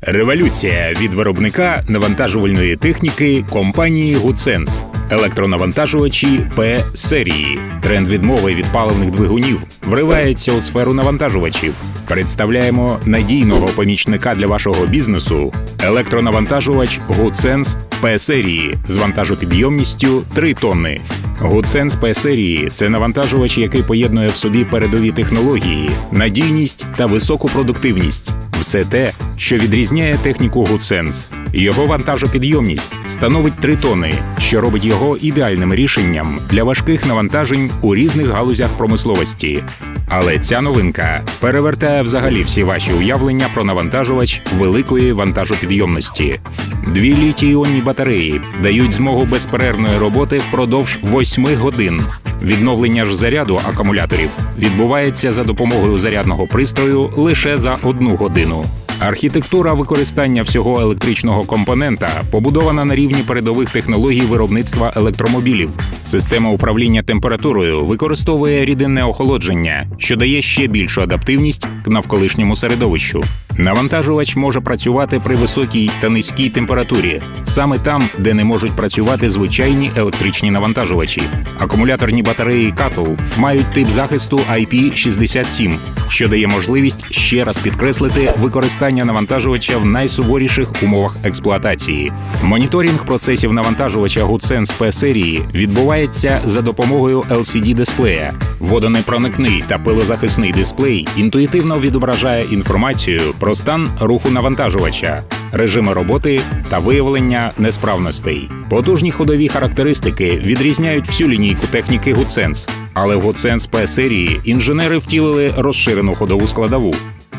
Революція від виробника навантажувальної техніки компанії Гуценс. Електронавантажувачі П серії. Тренд відмови від паливних двигунів вривається у сферу навантажувачів. Представляємо надійного помічника для вашого бізнесу. Електронавантажувач Гуценс П серії з вантажопідйомністю 3 тонни. Гуценс П серії це навантажувач, який поєднує в собі передові технології, надійність та високу продуктивність. Все те, що відрізняє техніку Гуценс. Його вантажопідйомність становить 3 тони, що робить його ідеальним рішенням для важких навантажень у різних галузях промисловості. Але ця новинка перевертає взагалі всі ваші уявлення про навантажувач великої вантажопідйомності. Дві літій-іонні батареї дають змогу безперервної роботи впродовж 8 годин. Відновлення ж заряду акумуляторів відбувається за допомогою зарядного пристрою лише за одну годину. Архітектура використання всього електричного компонента побудована на рівні передових технологій виробництва електромобілів. Система управління температурою використовує рідинне охолодження, що дає ще більшу адаптивність к навколишньому середовищу. Навантажувач може працювати при високій та низькій температурі, саме там, де не можуть працювати звичайні електричні навантажувачі. Акумуляторні батареї Катл мають тип захисту IP67, що дає можливість ще раз підкреслити використання навантажувача в найсуворіших умовах експлуатації. Моніторинг процесів навантажувача Гудсенс P серії відбувається за допомогою LCD-дисплея. Водонепроникний та пилозахисний дисплей інтуїтивно відображає інформацію про стан руху навантажувача, режими роботи та виявлення несправностей. Потужні ходові характеристики відрізняють всю лінійку техніки Гудсенс, але в Гудсенс P серії інженери втілили розширену ходову складову.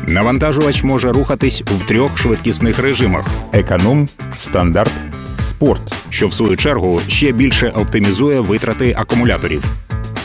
Навантажувач може рухатись в трьох швидкісних режимах, економ, стандарт, спорт. що в свою чергу ще більше оптимізує витрати акумуляторів.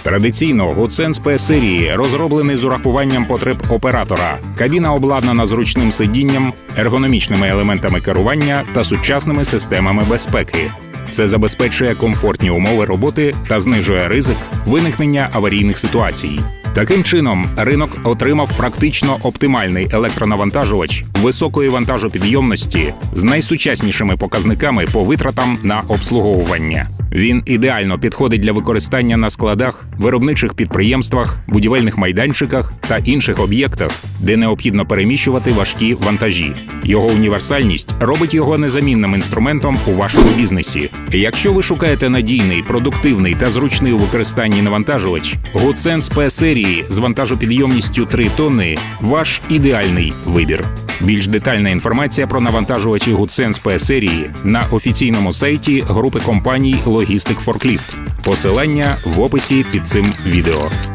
Традиційно Гудсенс P серії розроблений з урахуванням потреб оператора. Кабіна обладнана зручним сидінням, ергономічними елементами керування та сучасними системами безпеки. Це забезпечує комфортні умови роботи та знижує ризик виникнення аварійних ситуацій. Таким чином, ринок отримав практично оптимальний електронавантажувач високої вантажопідйомності з найсучаснішими показниками по витратам на обслуговування. Він ідеально підходить для використання на складах, виробничих підприємствах, будівельних майданчиках та інших об'єктах, де необхідно переміщувати важкі вантажі. Його універсальність робить його незамінним інструментом у вашому бізнесі. Якщо ви шукаєте надійний, продуктивний та зручний у використанні навантажувач, Goodsense P серії з вантажопідйомністю 3 тонни ваш ідеальний вибір. Більш детальна інформація про навантажувачі Гудсенс P серії на офіційному сайті групи компаній Logistic Forklift. Посилання в описі під цим відео.